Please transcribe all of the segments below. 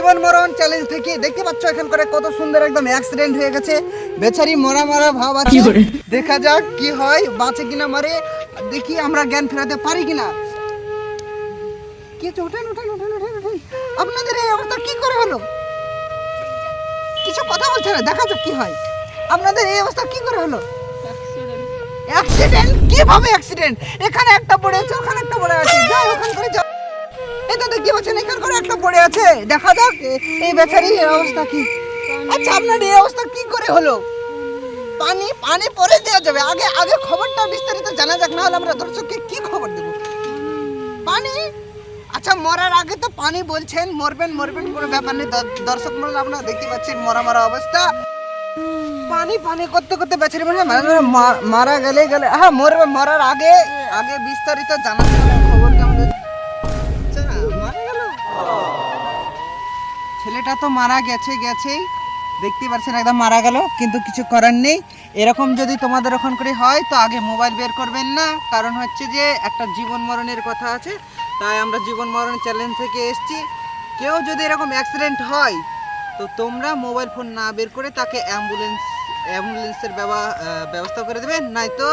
Challenge থেকে দেখতে পাচ্ছ এখান করে কত সুন্দর একদম অ্যাক্সিডেন্ট হয়ে গেছে। বেচারি মরা মরা ভাব আছে। দেখা যাক কি হয় বাঁচে কিনা মারে দেখি আমরা জ্ঞান ফেরাতে পারি কিনা। কি হচ্ছে? উঠেন উঠেন উঠেন উঠেন উঠেন। আপনাদের এই অবস্থা কি করে হলো? কিছু কথা বলছে না দেখা যাক কি হয়। আপনাদের এই অবস্থা কি করে হলো? অ্যাক্সিডেন্ট কীভাবে অ্যাক্সিডেন্ট এখানে একটা পড়ে আছে ওখানে একটা পড়ে আছে। এই তো পাচ্ছেন এখান করে একটা পড়ে আছে। দেখা যাক এই বেচারি অবস্থা কি। আচ্ছা আপনার এই অবস্থা কি করে হলো? পানি পানি পরে দেওয়া যাবে। আগে আগে খবরটা বিস্তারিত জানা যাক, না হলে আমরা দর্শককে কি খবর দেব? পানি? আচ্ছা মরার আগে তো পানি বলছেন, মরবেন মরবেন কোনো ব্যাপার নেই। দর্শক মনে আপনারা দেখতে পাচ্ছেন মরা মরা অবস্থা। পানি পানি করতে করতে বেচারি মানে মারা গেলে গেলে হ্যাঁ মরবে, মরার আগে আগে বিস্তারিত জানা খবর কি ছেলেটা তো মারা গেছে, গেছেই। দেখতে পাচ্ছেন, একদম মারা গেল, কিন্তু কিছু করার নেই। এরকম যদি তোমাদের ওখান করে হয়, তো আগে মোবাইল বের করবেন না। কারণ হচ্ছে যে, একটা জীবন মরণের কথা আছে। তাই আমরা জীবন মরণ চ্যালেঞ্জ থেকে এসছি। কেউ যদি এরকম অ্যাক্সিডেন্ট হয়, তো তোমরা মোবাইল ফোন না বের করে তাকে অ্যাম্বুলেন্স অ্যাম্বুলেন্সের ব্যবস্থা করে দেবে নয়তো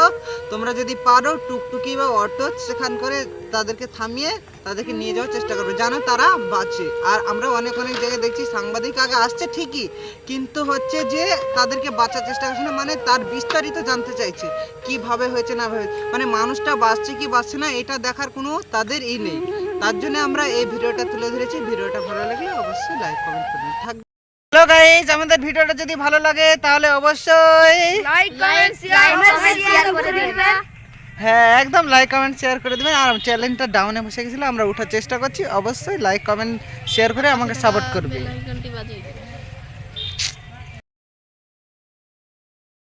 তোমরা যদি পারো টুকটুকি বা অটো সেখান করে তাদেরকে থামিয়ে তাদেরকে নিয়ে যাওয়ার চেষ্টা করবে। জানো তারা বাঁচে। আর আমরা অনেক অনেক জায়গায় দেখছি সাংবাদিক আগে আসছে ঠিকই, কিন্তু হচ্ছে যে তাদেরকে বাঁচার চেষ্টা করছে না মানে তার বিস্তারিত জানতে চাইছে কীভাবে হয়েছে না হয়েছে। মানে মানুষটা বাঁচছে কি বাঁচছে না এটা দেখার কোনো তাদের ই নেই। তার জন্য আমরা এই ভিডিওটা তুলে ধরেছি। ভিডিওটা ভালো লাগলে অবশ্যই লাইক কমেন্ট করবেন। থাকবে হ্যালো গাইস আমাদের ভিডিওটা যদি ভালো লাগে তাহলে অবশ্যই লাইক কমেন্ট শেয়ার করে দিবেন। হ্যাঁ একদম লাইক কমেন্ট শেয়ার করে দেবেন। আর চ্যানেলটা ডাউনে বসে গেছিল আমরা ওঠার চেষ্টা করছি। অবশ্যই লাইক কমেন্ট শেয়ার করে আমাকে সাপোর্ট করবে।